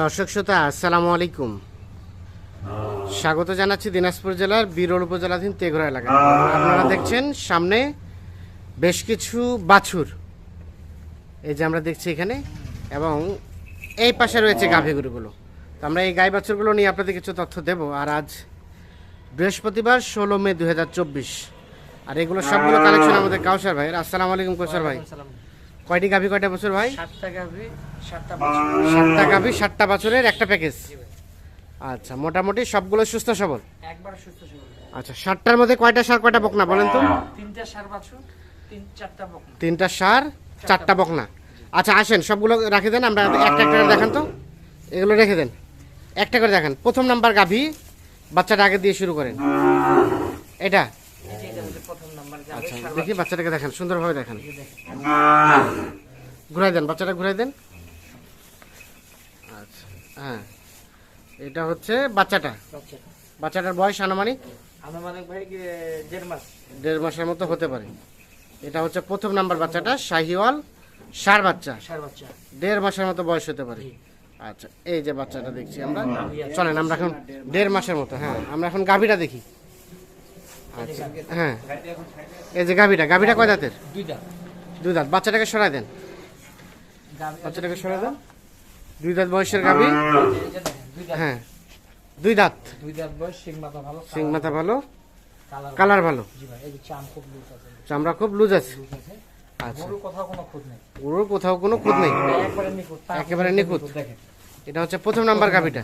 দর্শক শ্রোতা, আসসালামু আলাইকুম। স্বাগত জানাচ্ছি দিনাজপুর জেলার বিরল উপজেলাধীন তেঘরা এলাকা আপনারা দেখছেন সামনে বেশ কিছু বাছুর। এই যে আমরা দেখছি এখানে, এবং এই পাশে রয়েছে গাভী গরুগুলো। তো আমরা এই গাই বাছুরগুলো নিয়ে আপনাদের কিছু তথ্য দেব। আর আজ বৃহস্পতিবার ষোলো মে দু হাজার চব্বিশ। আর এগুলো সবগুলো কালেকশন আমাদের কাউসার ভাই আসসালামু আলাইকুম কৌসার ভাই। কয়টি গাভী কয়টা বছর ভাই? সাতটা গাভি সাতটা বাছুর। সাতটা গাভী সাতটা বছরের একটা প্যাকেজ। আচ্ছা মোটামুটি সবগুলো সুস্থ সবল? একবার সুস্থ সবল। আচ্ছা সাতটার মধ্যে কয়টা সার কয়টা বকনা বলেন তো? তিনটা সার বাছুর তিন চারটা বকনা। তিনটা সার চারটা বকনা। আচ্ছা আসেন সবগুলো রাখে দেন আমরা একটা একটা করে দেখান তো। এগুলো রেখে দেন। একটা করে দেখান। প্রথম নাম্বার গাভী বাচ্চাটা আগে দিয়ে শুরু করেন। এটা? আচ্ছা দেখি বাচ্চাটাকে দেখেন সুন্দরভাবে দেখেন। ঘুরাই দেন বাচ্চাটা ঘুরাই দেন। আচ্ছা হ্যাঁ। এটা হচ্ছে বাচ্চাটা। বাচ্চাটা। বাচ্চাটার বয়স আনুমানিক? আনুমানিক ভাই দেড় মাস। দেড় মাসের মতো হতে পারে। এটা হচ্ছে প্রথম নাম্বার বাচ্চাটা শাহিওয়াল সার বাচ্চা। সার বাচ্চা। দেড় মাসের মতো বয়স হতে পারে। আচ্ছা এই যে বাচ্চাটা দেখছি আমরা। চলেন আমরা এখন দেড় মাসের মতো হ্যাঁ। আমরা এখন গাভীটা দেখি। আচ্ছা হ্যাঁ। এই যে গাভীটা গাভীটা কয় দাঁতের? দুইটা। দুই দাঁত। বাচ্চাটাকে সরাই দেন। বাচ্চাটাকে সরাই দেন। দুই দাঁত বয়সের গাভী? হ্যাঁ। দুই দাঁত। দুই দাঁত বয়স সিং মাথা ভালো সিং মাথা ভালো। কালার ভালো। চামড়া খুব লুজ আছে? আচ্ছা। ওর কোথাও কোনো খুঁত নেই। তার একেবারে নিখুঁত। এটা হচ্ছে প্রথম নাম্বার গাভীটা।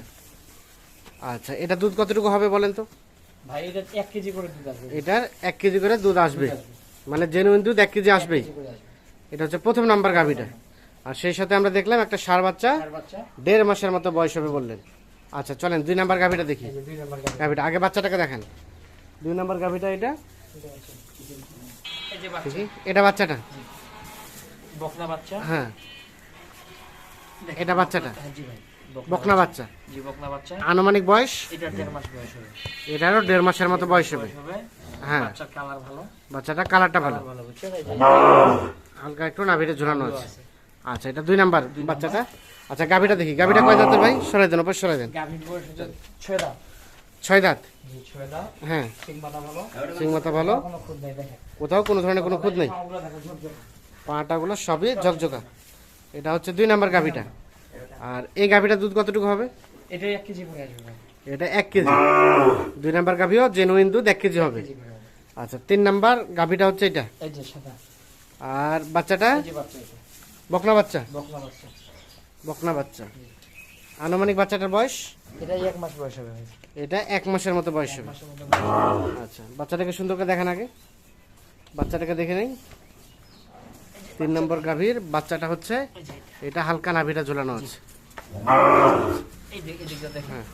আচ্ছা এটা দুধ কতটুকু হবে বলেন তো? ভাই এটা এক কেজি করে দুধ আসবে। এটার এক কেজি করে দুধ আসবে। মানে জেনুইন দুধ এক কেজি আসবেই। আসবে। এটা হচ্ছে প্রথম নাম্বার গাভীটা। আর সেই সাথে আমরা দেখলাম একটা সার বাচ্চা। দেড় মাসের মতো বয়স হবে বললেন। আচ্ছা চলেন দুই নাম্বার গাভীটা দেখি। গাভীটা। আগে বাচ্চাটাকে দেখেন। দুই নাম্বার গাভীটা এটা? এটা বাচ্চাটা? বকনা বাচ্চা। হ্যাঁ। এটা বাচ্চাটা? হ্যাঁ, জি ভাই। বকনা বাচ্চা। জি বকনা বাচ্চা। আনুমানিক বয়স? এটা দেড় মাস বয়স হবে। এটারও দেড় মাসের মতো বয়স হবে। হ্যাঁ। বাচ্চার কালার ভালো। বাচ্চাটা কালারটা ভালো। হালকা একটু নাভিটা ঝুলানো আছে। আচ্ছা এটা দুই নাম্বার বাচ্চাটা? আচ্ছা গাভীটা দেখি। গাভীটা কয় দাঁতের ভাই? সরাই দেন ওপর সরাই দেন। ছয় দাঁত। ছয় দাঁত? হ্যাঁ। সিং মাথা ভালো। খুদ কোথাও কোনো ধরনের কোনো খুঁত নেই? পাটাগুলো সবই ঝকঝকা। এটা হচ্ছে দুই নাম্বার গাভীটা। আর এই গাভীটা দুধ কতটুকু হবে? এটা এক কেজি করে আসবে এটা এক কেজি। দুই নাম্বার গাভীও জেনুইন দুধ এক কেজি হবে। আচ্ছা তিন নাম্বার গাভীটা হচ্ছে এটা? এই যে সাদা। আর বাচ্চাটা? বকনা বাচ্চা? বকনা বাচ্চা। বকনা বাচ্চা। আনুমানিক বাচ্চাটার বয়স? এটা এক মাস বয়স হবে এটা এক মাসের মতো বয়স হবে। আচ্ছা বাচ্চাটাকে সুন্দর করে দেখেন আগে। বাচ্চাটাকে দেখে নেই। তিন নম্বর গাভীর বাচ্চাটা হচ্ছে এটা। হালকা নাভিটা ঝোলানো আছে। হ্যাঁ।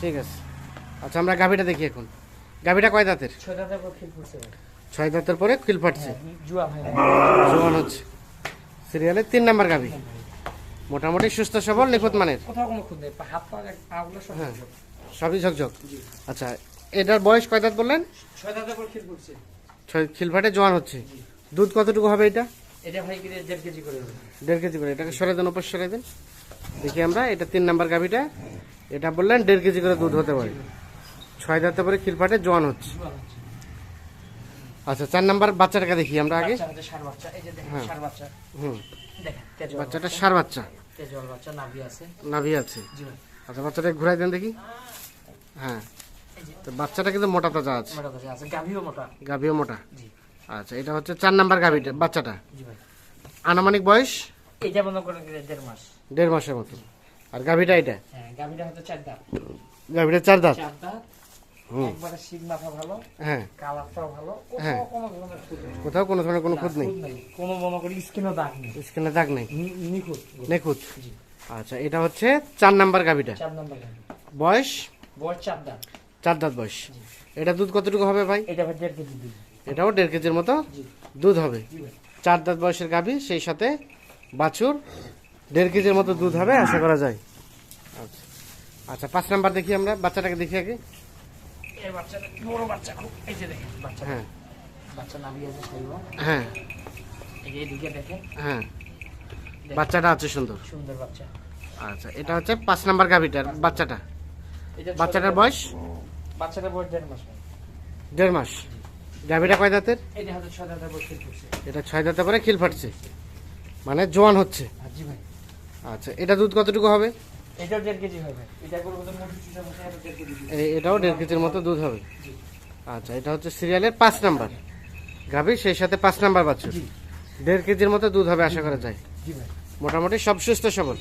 ঠিক আছে। আচ্ছা আমরা গাভীটা দেখি এখন। গাভীটা কয় দাঁতের? ছয় দাঁতের পর খিল ফুটছে। জোয়ান হচ্ছে। সিরিয়ালের তিন নাম্বার গাভী। মোটামুটি সুস্থ সবল নিখুঁত মানের। হ্যাঁ। সবই ঝকঝক। আচ্ছা এটার বয়স কয় দাঁত বললেন? ছয় খিল ফাটে জোয়ান হচ্ছে। দুধ কতটুকু হবে এটা? দেড় কেজি করে এটাকে সরে দেন উপর সরে দেন। দেখি আমরা এটা তিন নাম্বার গাভিটা। এটা বললেন দেড় কেজি করে দুধ হতে পারে। ছয় দাঁতে পরে খিলফাটে জোয়ান হচ্ছে। আচ্ছা চার নাম্বার বাচ্চাটাকে দেখি আমরা আগে। হ্যাঁ। হুম। বাচ্চাটা সার বাচ্চা। নাভি আছে। আচ্ছা বাচ্চাটাকে ঘুরাই দেন দেখি। হ্যাঁ। তো বাচ্চাটা কিন্তু মোটা তাজা আছে। গাভিও মোটা। আচ্ছা এটা হচ্ছে চার নাম্বার গাভিটা বাচ্চাটা। আনুমানিক বয়স? এটা মনে করেন দেড় মাস। দেড় মাসের মতো। আর গাভিটা এটা? হ্যাঁ গাভিটা চার দাঁত। গাভিটা চার দাঁত? চার দাঁত। হুম। একবারে শিং মাথা ভালো হ্যাঁ। কালারটাও ভালো। হ্যাঁ। কোথাও কোনো ধরনের কোনো খুঁত নেই? কোনো মনে করি স্কিনও দাগ নেই। স্কিনে দাগ নেই? নি- নিখুঁত। আচ্ছা এটা হচ্ছে চার নাম্বার গাভিটা। চার নম্বর বয়স? বয়স চার দাঁত। চার দাঁত বয়স। এটা দুধ কতটুকু হবে ভাই? এটা দেড় কেজি দুধ। এটাও দেড় কেজির মতো দুধ হবে। চার দাঁত বয়সের গাভী সেই সাথে বাছুর দেড় কেজির মতো দুধ হবে আশা করা যায়। আচ্ছা আচ্ছা পাঁচ নাম্বার দেখি আমরা বাচ্চাটাকে দেখি আগে। হ্যাঁ। হ্যাঁ। হ্যাঁ। বাচ্চাটা আছে সুন্দর। সুন্দর বাচ্চা। আচ্ছা এটা হচ্ছে পাঁচ নাম্বার গাভিটার বাচ্চাটা। বাচ্চাটার বয়স? বাচ্চাটার বয়স দেড় মাস ভাই। দেড় মাস। গাভিটা কয় দাঁতের? এটা ছয় এটা দাঁতে করে খিল ফাটছে। মানে জোয়ান হচ্ছে। জি ভাই। আচ্ছা এটা দুধ কতটুকু হবে? এটাও দেড় কেজি এটা করে এটাও দেড় কেজির মতো দুধ হবে। আচ্ছা এটা হচ্ছে সিরিয়ালের পাঁচ নাম্বার। গাভি সেই সাথে পাঁচ নাম্বার বাছুর। দেড় কেজির মতো দুধ হবে আশা করা যায়। মোটামুটি সব সুস্থ সবল।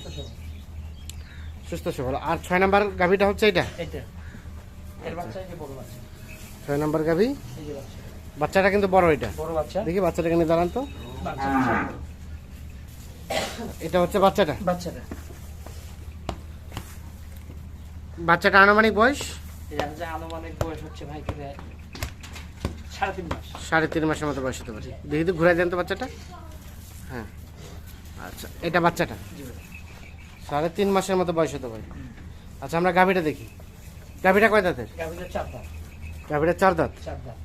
সুস্থ সবল। আর ছয় নাম্বার গাভিটা হচ্ছে এটা ছয় নাম্বার গাভি? বাচ্চাটা কিন্তু বড় এটা। দেখি বাচ্চাটাকে নিয়ে দাঁড়ান তো। এটা হচ্ছে বাচ্চাটা? বাচ্চাটা। বাচ্চাটা আনুমানিক বয়স? আনুমানিক বয়স হচ্ছে ভাই কি সাড়ে তিন মাসের মতো বয়স হতে পারে। দেখি তো ঘুরে দেন তো বাচ্চাটা। হ্যাঁ। আচ্ছা এটা বাচ্চাটা? সাড়ে তিন মাসের মতো বয়স হতে পারে। আচ্ছা আমরা গাভিটা দেখি। গাভিটা কয় দাঁতের? গাভিটার চার দাঁত। গাভিটা চার দাঁত? চার দাঁত।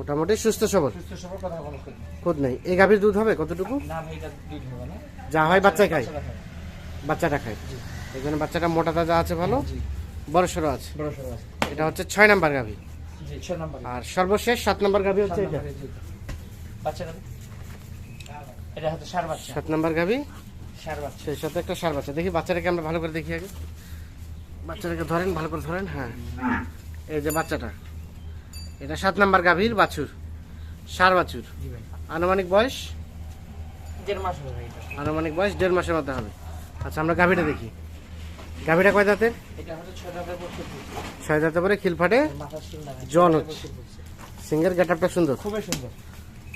মোটামুটি সুস্থ সবল। সুস্থ সবল কথা বলো খুব খুদ নেই। এই গাভীর দুধ হবে কতটুকু? না এটা দুধ হবে না। যা হয় বাচ্চাই খায়। বাচ্চাটা খায়। বাচ্চাটা এই জন্য বাচ্চাটা মোটা তাজা আছে ভালো বড় সড়ো আছে। বড় সড়ো আছে। এটা হচ্ছে ছয় নাম্বার গাভী। জি ছয় নম্বর। আর সর্বশেষ সাত নাম্বার গাভী হচ্ছে এটা। বাচ্চাটা এটা হচ্ছে সার বাচ্চা। সাত নাম্বার গাভি? সার বাচ্চা। সেই সাথে একটা সার বাচ্চা। দেখি বাচ্চাটাকে আমরা ভালো করে দেখি আগে। বাচ্চাটাকে ধরেন ভালো করে ধরেন হ্যাঁ। এই যে বাচ্চাটা। এটা সাত নাম্বার গাভীর বাছুর সার বাছুর। আনুমানিক বয়স? দেড় মাস আনুমানিক বয়স দেড় মাসের মধ্যে হবে। আচ্ছা আমরা গাভীটা দেখি। গাভীটা কয় দাঁতের ছয় দাঁতের দাঁতে পরে খিল ফাটে জল হচ্ছে। সিঙ্গের গেট আপটা সুন্দর? খুবই সুন্দর।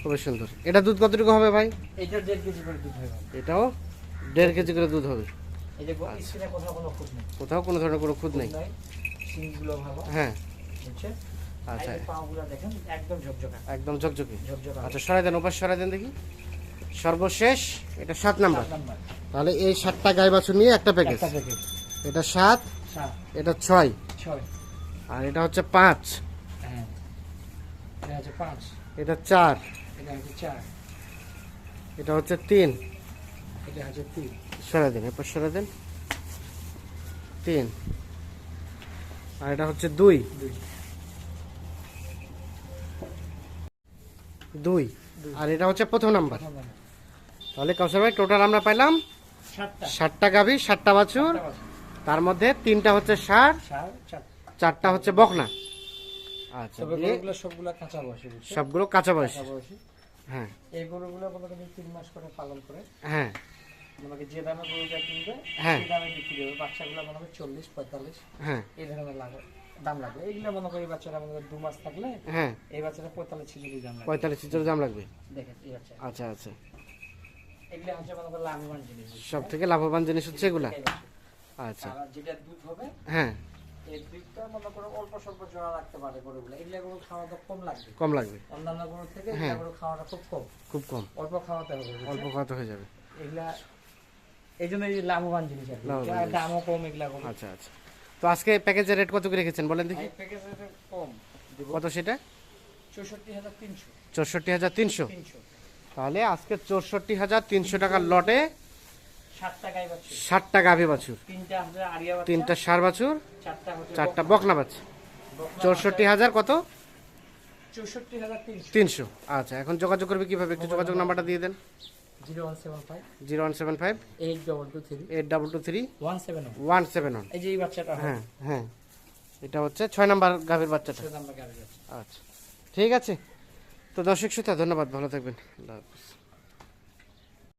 খুবই সুন্দর। এটা দুধ কতটুকু হবে ভাই? এইটার দেড় কেজি করে দুধ এটাও দেড় কেজি করে দুধ হবে। স্কিনে কোথাও কোনো ধরনের কোনো খুদ নেই। হ্যাঁ। আচ্ছা। দেখেন একদম ঝকঝকা। একদম ঝকঝকে। আচ্ছা সরাই দেন ওপাশ সরাই দেন দেখি। সর্বশেষ এটা সাত নাম্বার। তাহলে এই সাতটা গাই বাছুর নিয়ে একটা প্যাকেজ এটা সাত এটা ছয়। আর এটা হচ্ছে পাঁচ। হ্যাঁ। এটা হচ্ছে পাঁচ। এটা চার। এটা হচ্ছে চার। এটা হচ্ছে তিন। এটা হচ্ছে তিন। সরাই দেন এরপর সরাই দেন। তিন। আর এটা হচ্ছে দুই। দুই। আর এটা হচ্ছে প্রথম নাম্বার। তাহলে কাউসার ভাই টোটাল আমরা পাইলাম ষাটটা গাভি ষাটটা বাছুর। তার মধ্যে তিনটা হচ্ছে সার চারটা হচ্ছে বকনা। আচ্ছা সবগুলো কাঁচা বয়সে সবগুলো কাঁচা বয়স। হ্যাঁ। এই গরুগুলো মনে তিন মাস করে পালন করে হ্যাঁ। যে দামে গরুটা কিনবে হ্যাঁ। দামে বিক্রি হবে। বাচ্চাগুলো মনে চল্লিশ পঁয়তাল্লিশ। হ্যাঁ। এই ধরনের লাগবে। দাম লাগবে। এইগুলো মনে করি বাচ্চারা মনে করেন দু মাস থাকলে হ্যাঁ। এই বাচ্চাটা পঁয়তাল্লিশ ছিচল্লিশ দাম লাগবে। পঁয়তাল্লিশ চিত্র দাম লাগবে? দেখেন এই বাচ্চা আচ্ছা আচ্ছা। এগুলো হচ্ছে মনে করেন লাভবান জিনিস। সব থেকে লাভবান জিনিস হচ্ছে এগুলা? আচ্ছা। যেটা দুধ হবে হ্যাঁ। এই দুধটা মনে করো অল্প স্বল্প জোড়া রাখতে পারে গরুগুলো। এগুলো গরু খাওয়াটা কম লাগবে। কম লাগবে। অন্যান্য গরু থেকে হ্যাঁ। গরু খাওয়াটা খুব কম। খুব কম। অল্প খাওয়াতে হবে অল্প কত হয়ে যাবে। এগুলা এই জন্য লাভবান জিনিস আর দামও কম এগুলা আচ্ছা আচ্ছা। তো আজকে প্যাকেজের রেট কত করে রেখেছেন বলেন দেখি। কম। কত সেটা? চৌষট্টি হাজার তিনশো। তাহলে আজকে চৌষট্টি হাজার তিনশো টাকার লটে ষাট ষাটটা গাভী বাছুর। তিনটা সার বাছুর চারটা বকনা। বকনা চৌষট্টি হাজার কত? চৌষট্টি হাজার তিনশো। তিনশো। আচ্ছা এখন যোগাযোগ করবে কীভাবে? একটু যোগাযোগ নাম্বারটা দিয়ে দেন। Zero one seven five zero one seven five eight double two three eight double two three one seven one seven one এই যে এই বাচ্চাটা হ্যাঁ হ্যাঁ। এটা হচ্ছে ছয় নম্বর গাভীর বাচ্চাটা। যাচ্ছি আচ্ছা। ঠিক আছে। তো দর্শক শ্রোতা ধন্যবাদ। ভালো থাকবেন। আল্লাহ হাফিজ।